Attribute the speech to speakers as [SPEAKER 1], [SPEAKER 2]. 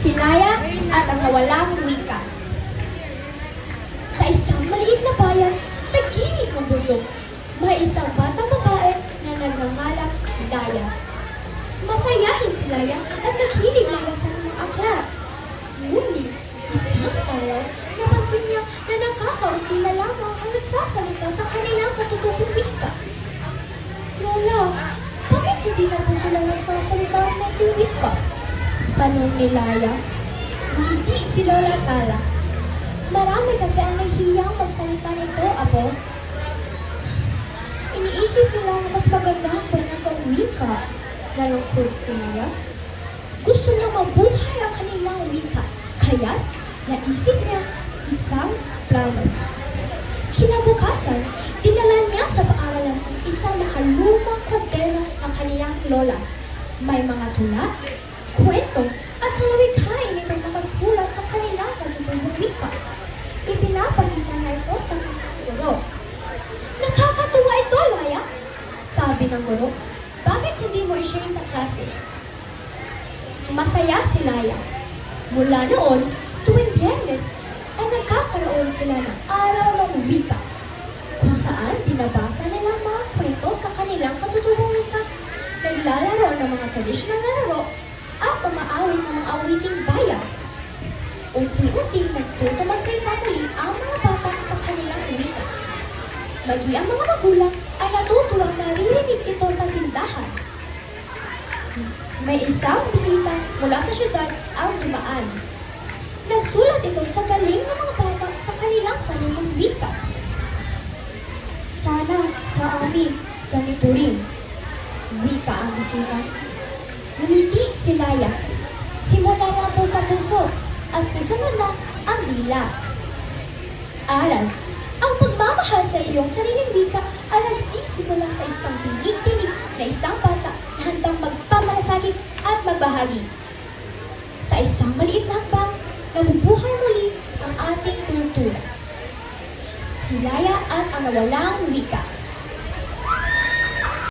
[SPEAKER 1] si Laya at ang nawalang wika. Sa isang maliit na bayan, sa gilid ng bundok, may isang batang babae na nagngangalang Laya. Masayahin si Laya at naghilig malasan ng aklat. Ngunit, isang araw, napansin niya na nakakaunti na lamang ang nagsasalita sa kanilang katutubong wika. Lola, bakit hindi na po sila nagsasalita ng ating wika? Tanong ni Laya. Hindi si Lola Tala. Marami kasi ang nahihiyang magsalita nito, Apo. Iniisip nila na mas maganda ang panatang wika. Nalungkot si Laya. Gusto niya mabuhay ang kanilang wika. Kaya, naisip niya isang plano. Kinabukasan, dinala niya sa paaralan ang isang nakalumang kwaderno ng kaniyang lola. May mga tula, kwento, at salawikhain itong nakasulat sa kanilang katutubong wika. Ipinapakita na ito sa kanyang guro. Nakakatuwa ito, Laya! Sabi ng guro, bakit hindi mo i-share sa klase? Masaya si Laya. Mula noon, tuwing biyernes, ay nagkakaroon sila ng araw ng wika kung saan binabasa nila ang mga kwento sa kanilang katutubong wika, naglalaro ng mga tradisyonal na laro, umaawit ng awiting bayan. Unti-unting nagtuto magsalita muli ang mga bata sa kanilang wika. Magi ang mga magulang ay natutuwang naririnig ito sa tindahan. May isang bisita mula sa syudad ang dumaan. Nagsulat ito sa galing ng mga bata sa kanilang sariling wika. Sana sa amin ganito rin. Wika ang bisita. Si Laya. Simula na po sa puso at susunod na ang dila. Aral. Ang pagmamahal sa iyong sariling wika ay nagsisimula sa isang tinig-tinig na isang bata na handang magpamalasakit at magbahagi. Sa isang maliit na hakbang, nabubuhay muli ang ating kultura. Si Laya at ang nawalang wika.